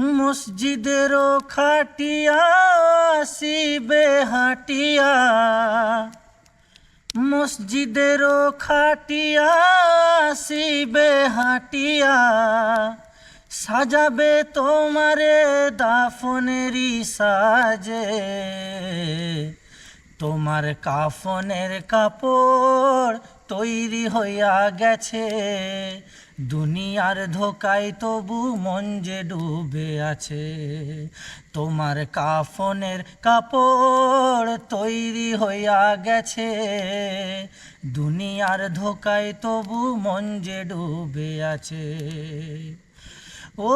মসজিদেরও খাটিয়া আসিবে হাটিয়া। মসজিদেরও খাটিয়া হাটিয়া। সাজাবে তোমারে দাফনেরই সাজে। তোমার কাফনের কাপড় তৈরি হইয়া গেছে। দুনিয়ার ধোকায় তবু মন যে ডুবে আছে। তোমার কাফনের কাপড় তৈরি হইয়া গেছে। দুনিয়ার ধোকায় তবু মন যে ডুবে আছে। ও